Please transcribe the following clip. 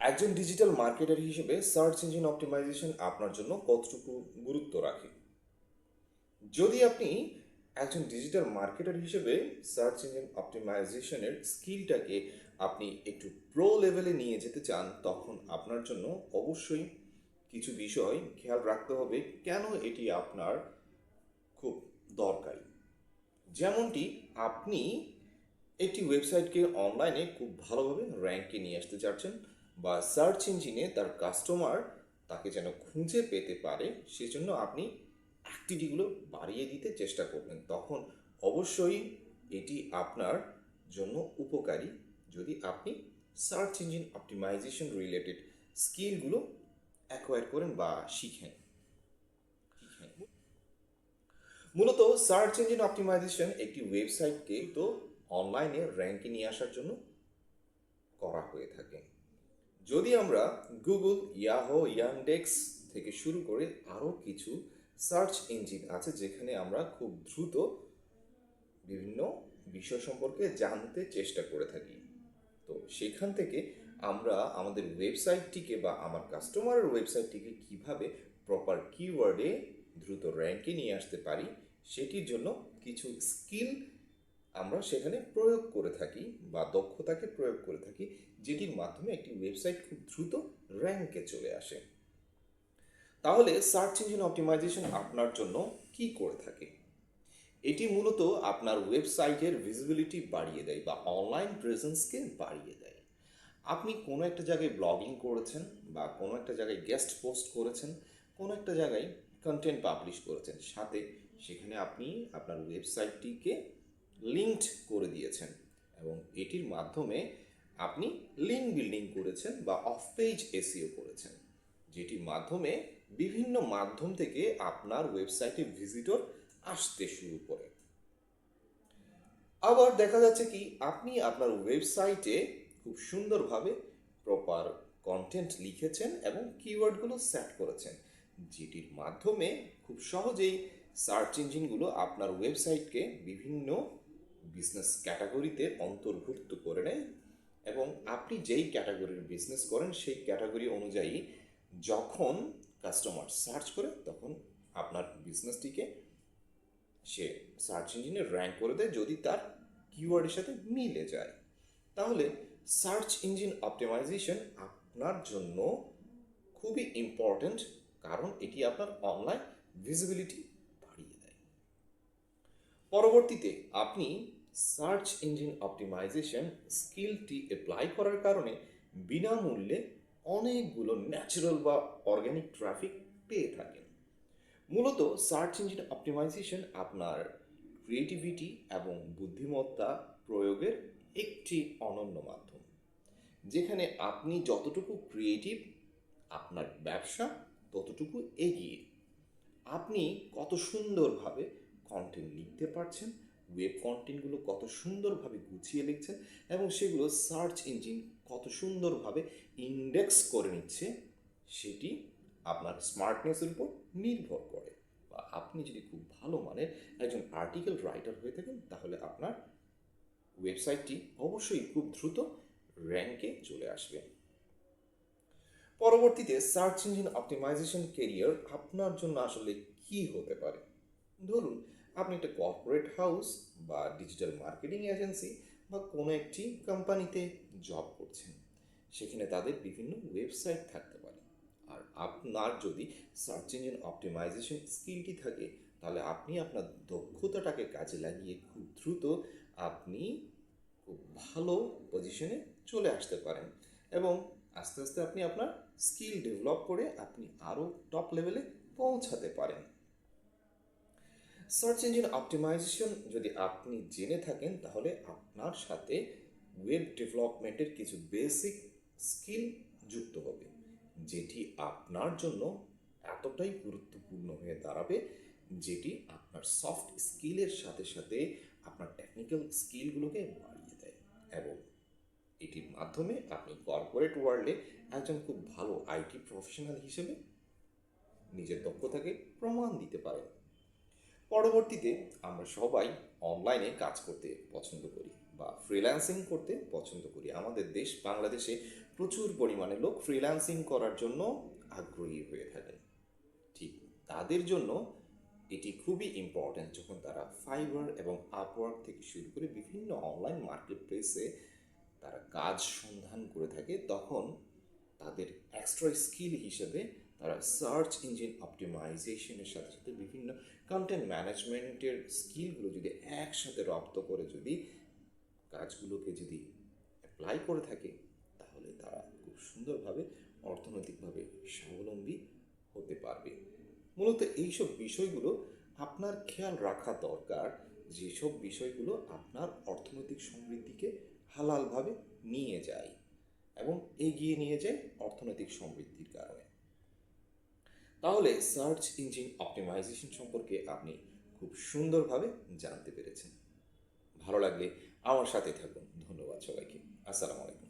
একজন digital marketer হিসেবে search engine optimisation আপনার জন্য কতটুকু গুরুত্ব রাখে? যদি আপনি একজন ডিজিটাল মার্কেটার হিসেবে সার্চ ইঞ্জিন অপটিমাইজেশনের স্কিলটাকে আপনি একটু প্রো লেভেলে নিয়ে যেতে চান, তখন আপনার জন্য অবশ্যই কিছু বিষয় খেয়াল রাখতে হবে কেন এটি আপনার খুব দরকারি। যেমনটি আপনি একটি ওয়েবসাইটকে অনলাইনে খুব ভালোভাবে র্যাঙ্কে নিয়ে আসতে চাচ্ছেন বা সার্চ ইঞ্জিনে তার কাস্টমার তাকে যেন খুঁজে পেতে পারে, সেজন্য আপনি অ্যাক্টিভিটিগুলো বাড়িয়ে দিতে চেষ্টা করবেন। তখন অবশ্যই এটি আপনার জন্য উপকারী। যদি আপনি সার্চ ইঞ্জিন অপটিমাইজেশন রিলেটেড স্কিলগুলো অ্যাকোয়ার করেন বা শিখেন। মূলত সার্চ ইঞ্জিন অপটিমাইজেশন একটি ওয়েবসাইটকে তো অনলাইনে র্যাঙ্কে নিয়ে আসার জন্য করা হয়ে থাকে। যদি আমরা গুগল ইয়াহো ইয়ানডেক্স থেকে শুরু করে আরও কিছু সার্চ ইঞ্জিন আছে যেখানে আমরা খুব দ্রুত বিভিন্ন বিষয় সম্পর্কে জানতে চেষ্টা করে থাকি, তো সেখান থেকে আমরা আমাদের ওয়েবসাইটটিকে বা আমার কাস্টমারের ওয়েবসাইটটিকে কীভাবে প্রপার কিওয়ার্ডে দ্রুত র্যাঙ্কে নিয়ে আসতে পারি, সেটির জন্য কিছু স্কিল আমরা সেখানে প্রয়োগ করে থাকি বা দক্ষতাকে প্রয়োগ করে থাকি, যেটির মাধ্যমে একটি ওয়েবসাইট খুব দ্রুত র্যাঙ্কে চলে আসে। তাহলে সার্চ ইঞ্জিন অপটিমাইজেশন আপনার জন্য কি করে থাকে? এটি মূলত আপনার ওয়েবসাইটের ভিজিবিলিটি বাড়িয়ে দেয় বা অনলাইন প্রেজেন্সকে বাড়িয়ে দেয়। আপনি কোনো একটা জায়গায় ব্লগিং করেছেন বা কোনো একটা জায়গায় গেস্ট পোস্ট করেছেন, কোনো একটা জায়গায় কন্টেন্ট পাবলিশ করেছেন, সাথে সেখানে আপনি আপনার ওয়েবসাইটটিকে লিঙ্কড করে দিয়েছেন এবং এটির মাধ্যমে আপনি লিঙ্ক বিল্ডিং করেছেন বা অফ পেজ এসিও করেছেন, যেটির মাধ্যমে বিভিন্ন মাধ্যম থেকে আপনার ওয়েবসাইটে ভিজিটর আসতে শুরু করে। আবার দেখা যাচ্ছে কি, আপনি আপনার ওয়েবসাইটে খুব সুন্দরভাবে প্রপার কন্টেন্ট লিখেছেন এবং কিওয়ার্ডগুলো সেট করেছেন, যেটির মাধ্যমে খুব সহজেই সার্চ ইঞ্জিনগুলো আপনার ওয়েবসাইটকে বিভিন্ন বিজনেস ক্যাটাগরিতে অন্তর্ভুক্ত করে নেয় এবং আপনি যেই ক্যাটাগরির বিজনেস করেন, সেই ক্যাটাগরি অনুযায়ী যখন কাস্টমার সার্চ করে, তখন আপনার বিজনেসটিকে সে সার্চ ইঞ্জিনে র্যাঙ্ক করে দেয় যদি তার কিওয়ার্ডের সাথে মিলে যায়। তাহলে সার্চ ইঞ্জিন অপটিমাইজেশন আপনার জন্য খুবই ইম্পর্ট্যান্ট কারণ এটি আপনার অনলাইন ভিজিবিলিটি বাড়িয়ে দেয়। পরবর্তীতে আপনি সার্চ ইঞ্জিন অপটিমাইজেশন স্কিলটি অ্যাপ্লাই করার কারণে বিনামূল্যে অনেকগুলো ন্যাচারাল বা অর্গ্যানিক ট্রাফিক পেয়ে থাকেন। মূলত সার্চ ইঞ্জিন অপটিমাইজেশন আপনার ক্রিয়েটিভিটি এবং বুদ্ধিমত্তা প্রয়োগের একটি অনন্য মাধ্যম, যেখানে আপনি যতটুকু ক্রিয়েটিভ আপনার ব্যবসা ততটুকু এগিয়ে। আপনি কত সুন্দরভাবে কন্টেন্ট লিখতে পারছেন ওয়েব কন্টেন্টগুলো কত সুন্দরভাবে গুছিয়ে লিখছে এবং সেগুলো সার্চ ইঞ্জিন কত সুন্দরভাবে ইন্ডেক্স করে নিচ্ছে, সেটি আপনার স্মার্টনেসের উপর নির্ভর করে। বা আপনি যদি খুব ভালো মানের একজন আর্টিকেল রাইটার হয়ে থাকেন, তাহলে আপনার ওয়েবসাইটটি অবশ্যই খুব দ্রুত র্যাঙ্কে চলে আসবে। পরবর্তীতে সার্চ ইঞ্জিন অপটিমাইজেশন কেরিয়ার আপনার জন্য আসলে কি হতে পারে? ধরুন আপনি একটা কর্পোরেট হাউস বা ডিজিটাল মার্কেটিং এজেন্সি বা কোনো একটি কোম্পানিতে জব করছেন, সেখানে তাদের বিভিন্ন ওয়েবসাইট থাকতে পারে। আর আপনার যদি সার্চ ইঞ্জিন অপটিমাইজেশন স্কিলটি থাকে, তাহলে আপনি আপনার দক্ষতাটাকে কাজে লাগিয়ে খুব দ্রুত আপনি খুব ভালো পজিশনে চলে আসতে পারেন এবং আস্তে আস্তে আপনি আপনার স্কিল ডেভেলপ করে আপনি আরও টপ লেভেলে পৌঁছাতে পারেন। সার্চ ইঞ্জিন অপটিমাইজেশন যদি আপনি জেনে থাকেন, তাহলে আপনার সাথে ওয়েব ডেভেলপমেন্টের কিছু বেসিক স্কিল যুক্ত হবে, যেটি আপনার জন্য এতটাই গুরুত্বপূর্ণ হয়ে দাঁড়াবে, যেটি আপনার সফট স্কিলের সাথে সাথে আপনার টেকনিক্যাল স্কিলগুলোকে বাড়িয়ে দেয়। এবং এটির মাধ্যমে আপনি কর্পোরেট ওয়ার্ল্ডে একজন খুব ভালো আইটি প্রফেশনাল হিসেবে নিজের দক্ষতাকে প্রমাণ দিতে পারেন। পরবর্তীতে আমরা সবাই অনলাইনে কাজ করতে পছন্দ করি বা ফ্রিল্যান্সিং করতে পছন্দ করি। আমাদের দেশ বাংলাদেশে প্রচুর পরিমাণে লোক ফ্রিল্যান্সিং করার জন্য আগ্রহী হয়ে থাকেন। ঠিক তাদের জন্য এটি খুবই ইম্পর্ট্যান্ট যখন তারা ফাইবার এবং আপওয়ার্ক থেকে শুরু করে বিভিন্ন অনলাইন মার্কেট প্লেসে তারা কাজ সন্ধান করে থাকে, তখন তাদের এক্সট্রা স্কিল হিসেবে তারা সার্চ ইঞ্জিন অপটিমাইজেশনের সাথে সাথে বিভিন্ন কন্টেন্ট ম্যানেজমেন্টের স্কিলগুলো যদি একসাথে রপ্ত করে যদি কাজগুলোকে যদি অ্যাপ্লাই করে থাকে, তাহলে তারা খুব সুন্দরভাবে অর্থনৈতিকভাবে স্বাবলম্বী হতে পারবে। মূলত এইসব বিষয়গুলো আপনার খেয়াল রাখা দরকার, যেসব বিষয়গুলো আপনার অর্থনৈতিক সমৃদ্ধিকে হালালভাবে নিয়ে যায় এবং এগিয়ে নিয়ে যায় অর্থনৈতিক সমৃদ্ধির কারণে। তাহলে সার্চ ইঞ্জিন অপটিমাইজেশন সম্পর্কে আপনি খুব সুন্দরভাবে জানতে পেরেছেন। ভালো লাগলে আমার সাথে থাকুন। ধন্যবাদ সবাইকে। আসসালামু আলাইকুম।